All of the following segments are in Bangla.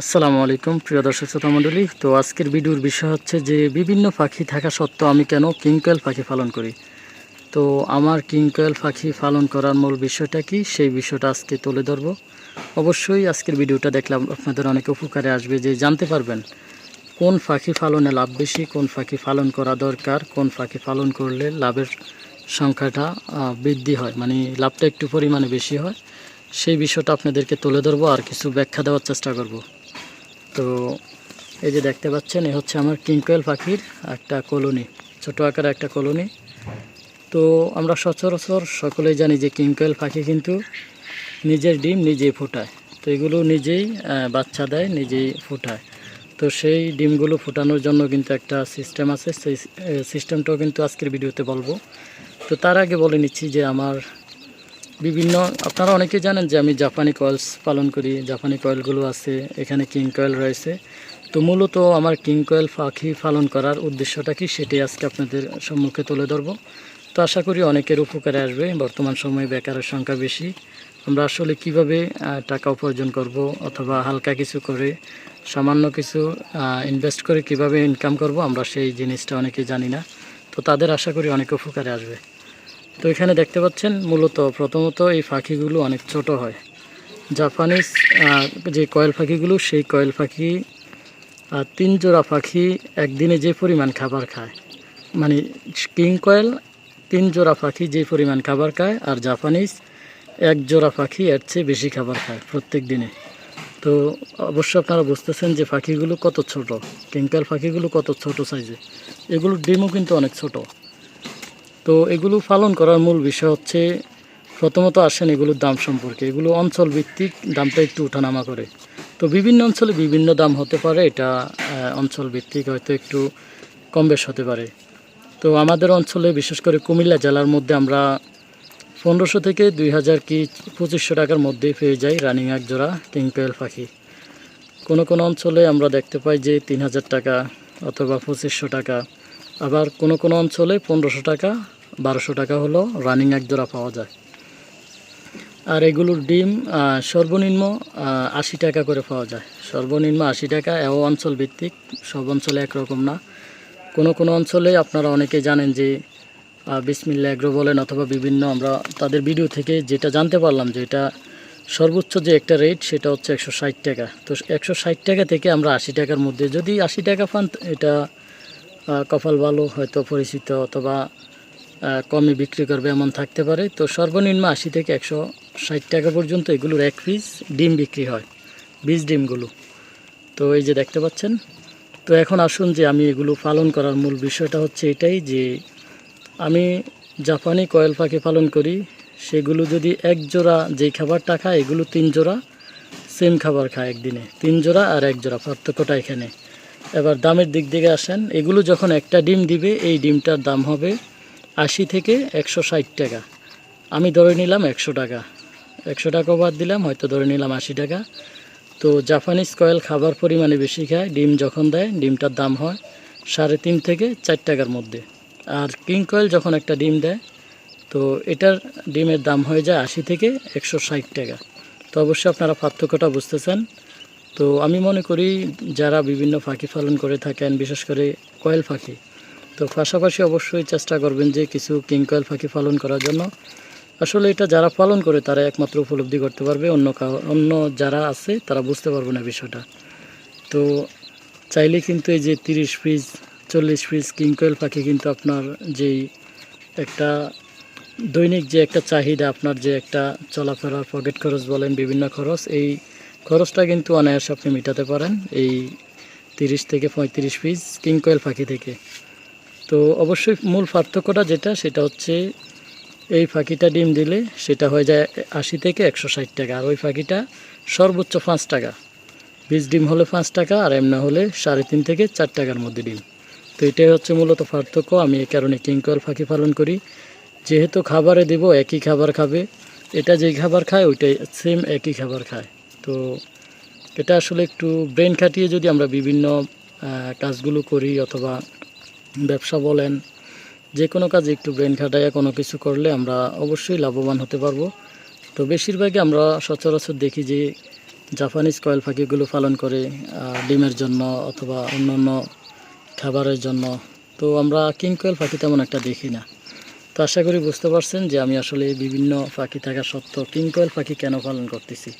আসসালামু আলাইকুম, প্রিয় দর্শক শ্রোতা মণ্ডলী। তো আজকের ভিডিওর বিষয় হচ্ছে যে, বিভিন্ন পাখি থাকা সত্ত্বেও আমি কেন কিংকয়েল পাখি পালন করি? তো আমার কিংকয়েল পাখি পালন করার মূল বিষয়টা কি? সেই বিষয়টা আজকে তুলে ধরব। অবশ্যই আজকের ভিডিওটা দেখলাম আপনাদের অনেক উপকারে আসবে যে, জানতে পারবেন কোন পাখি পালনে লাভ বেশি, কোন পাখি পালন করা দরকার, কোন পাখি পালন করলে লাভের সংখ্যাটা বৃদ্ধি হয় মানে লাভটা একটু পরিমাণে বেশি হয়। সেই বিষয়টা আপনাদেরকে তুলে ধরবো আর কিছু ব্যাখ্যা দেওয়ার চেষ্টা করব। তো এই যে দেখতে পাচ্ছেন, এ হচ্ছে আমার কিংকয়েল পাখির একটা কলোনি, ছোট আকারের একটা কলোনি। তো আমরা সচরাচর সকলেই জানি যে কিংকয়েল পাখি কিন্তু নিজের ডিম নিজেই ফোটায়। তো এগুলো নিজেই বাচ্চা দেয়, নিজেই ফোটায়। তো সেই ডিমগুলো ফোটানোর জন্য কিন্তু একটা সিস্টেম আছে, সেই সিস্টেমটাও কিন্তু আজকের ভিডিওতে বলব। তো তার আগে বলে নিচ্ছি যে আমার বিভিন্ন, আপনারা অনেকে জানেন যে আমি জাপানি কয়েলস পালন করি, জাপানি কয়েলগুলো আছে, এখানে কিং কয়েল রয়েছে। তো মূলত আমার কিং কয়েল পাখি পালন করার উদ্দেশ্যটা কি সেটি আজকে আপনাদের সম্মুখে তুলে ধরবো। তো আশা করি অনেকের উপকারে আসবে, বর্তমান সময়ে বেকারের সংখ্যা বেশি। আমরা আসলে কীভাবে টাকা উপার্জন করব অথবা হালকা কিছু করে, সামান্য কিছু ইনভেস্ট করে কীভাবে ইনকাম করব, আমরা সেই জিনিসটা অনেকে জানি না। তো তাদের আশা করি অনেক উপকারে আসবে। তো এখানে দেখতে পাচ্ছেন মূলত প্রথমত এই পাখিগুলো অনেক ছোট হয়। জাপানিজ যে কয়েল পাখিগুলো সেই কয়েল পাখি তিন জোড়া পাখি একদিনে যে পরিমাণ খাবার খায়। মানে কিং কয়েল তিন জোড়া পাখি যে পরিমাণ খাবার খায় আর জাপানিজ এক জোড়া পাখি এর চেয়ে বেশি খাবার খায় প্রত্যেক দিনে। তো অবশ্য আপনারা বুঝতেছেন যে পাখিগুলো কত ছোট কিংকয়েল পাখিগুলো কত ছোট সাইজে এগুলোর ডিমও কিন্তু অনেক ছোট। তো এগুলো পালন করার মূল বিষয় হচ্ছে প্রথমত আসেন এগুলোর দাম সম্পর্কে। এগুলো অঞ্চল ভিত্তিক, দামটা একটু ওঠানামা করে। তো বিভিন্ন অঞ্চলে বিভিন্ন দাম হতে পারে, এটা অঞ্চল ভিত্তিক হয়তো একটু কম বেশ হতে পারে। তো আমাদের অঞ্চলে বিশেষ করে কুমিল্লা জেলার মধ্যে আমরা পনেরোশো থেকে দুই হাজার কি পঁচিশশো টাকার মধ্যেই পেয়ে যাই রানিং এক জোড়া কিংকয়েল পাখি। কোনো কোনো অঞ্চলে আমরা দেখতে পাই যে তিন হাজার টাকা অথবা পঁচিশশো টাকা। আবার কোনো কোনো অঞ্চলে পনেরোশো টাকা, বারোশো টাকা হলো রানিং এক জোড়া পাওয়া যায়। আর এগুলোর ডিম সর্বনিম্ন আশি টাকা করে পাওয়া যায়। সর্বনিম্ন আশি টাকা, এও অঞ্চল ভিত্তিক, সব অঞ্চলে একরকম না। কোনো কোনো অঞ্চলে আপনারা অনেকে জানেন যে বিসমিল্লা এগ্রো বলেন অথবা বিভিন্ন আমরা তাদের ভিডিও থেকে যেটা জানতে পারলাম যে এটা সর্বোচ্চ যে একটা রেট সেটা হচ্ছে একশো ষাট টাকা। তো একশো ষাট টাকা থেকে আমরা আশি টাকার মধ্যে, যদি আশি টাকা পান, এটা কপাল ভালো, হয়তো পরিচিত অথবা কমে বিক্রি করবে এমন থাকতে পারে। তো সর্বনিম্ন আশি থেকে একশো ষাট টাকা পর্যন্ত এগুলোর এক পিস ডিম বিক্রি হয়, বীজ ডিমগুলো। তো এই যে দেখতে পাচ্ছেন, তো এখন আসুন যে আমি এগুলো পালন করার মূল বিষয়টা হচ্ছে এটাই যে, আমি জাপানি কয়েল পাখি পালন করি, সেগুলো যদি এক জোড়া যেই খাবারটা খায়, এগুলো তিন জোড়া সেম খাবার খায় একদিনে। তিন জোড়া আর এক জোড়া, পার্থক্যটা এখানে। এবার দামের দিক থেকে আসেন। এগুলো যখন একটা ডিম দিবে, এই ডিমটার দাম হবে আশি থেকে একশো ষাট টাকা। আমি ধরে নিলাম একশো টাকা। একশো টাকা বাদ দিলাম, হয়তো ধরে নিলাম আশি টাকা। তো জাপানিজ কয়েল খাবার পরিমাণে বেশি খায়। ডিম যখন দেয়, ডিমটার দাম হয় সাড়ে তিন থেকে চার টাকার মধ্যে। আর কিং কয়েল যখন একটা ডিম দেয়, তো এটার ডিমের দাম হয়ে যায় আশি থেকে একশো ষাট টাকা। তো অবশ্যই আপনারা পার্থক্যটা বুঝতেছেন। তো আমি মনে করি যারা বিভিন্ন পাখি পালন করে থাকেন, বিশেষ করে কয়েল পাখি তো পাশাপাশি অবশ্যই চেষ্টা করবেন যে কিছু কিং কয়েল পাখি পালন করার জন্য। আসলে এটা যারা পালন করে তারা একমাত্র উপলব্ধি করতে পারবে, অন্য অন্য যারা আছে তারা বুঝতে পারবে না বিষয়টা। তো চাইলে কিন্তু এই যে তিরিশ পিস, চল্লিশ পিস কিং কয়েল পাখি কিন্তু আপনার যেই একটা দৈনিক যে একটা চাহিদা, আপনার যে একটা চলাফেরার পকেট খরচ বলেন, বিভিন্ন খরচ, এই খরচটা কিন্তু অনায়াসে আপনি মেটাতে পারেন, এই তিরিশ থেকে পঁয়ত্রিশ পিস কিং কয়েল পাখি থেকে। তো অবশ্যই মূল পার্থক্যটা যেটা, সেটা হচ্ছে এই পাখিটা ডিম দিলে সেটা হয়ে যায় আশি থেকে একশো ষাট টাকা, আর ওই পাখিটা সর্বোচ্চ পাঁচ টাকা। বীজ ডিম হলে পাঁচ টাকা, আর এমনা হলে সাড়ে তিন থেকে চার টাকার মধ্যে ডিম। তো এটাই হচ্ছে মূলত পার্থক্য, আমি এই কারণে কিংকয়েল পাখি পালন করি। যেহেতু খাবারে দেব, একই খাবার খাবে, এটা যেই খাবার খায়, ওইটাই সেম একই খাবার খায়। তো এটা আসলে একটু ব্রেন খাটিয়ে যদি আমরা বিভিন্ন কাজগুলো করি অথবা ব্যবসা বলেন, যে কোনো কাজে একটু ব্রেন খাটাইয়া কোনো কিছু করলে আমরা অবশ্যই লাভবান হতে পারব। তো বেশিরভাগই আমরা সচরাচর দেখি যে জাপানিজ কয়েল পাখিগুলো পালন করে ডিমের জন্য অথবা অন্যান্য খাবারের জন্য। তো আমরা কিং কোয়েল পাখি তেমন একটা দেখি না। তো আশা করি বুঝতে পারছেন যে আমি আসলে বিভিন্ন পাখি থাকা সত্ত্বেও কিং কোয়েল পাখি কেন পালন করতেছি?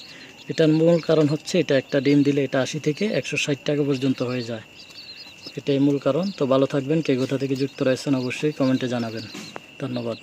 এটার মূল কারণ হচ্ছে এটা একটা ডিম দিলে এটা আশি থেকে একশো ষাট টাকা পর্যন্ত হয়ে যায়। এটাই মূল কারণ। তো ভালো থাকবেন। কে কোথা থেকে যুক্ত রয়েছেন অবশ্যই কমেন্টে জানাবেন। ধন্যবাদ।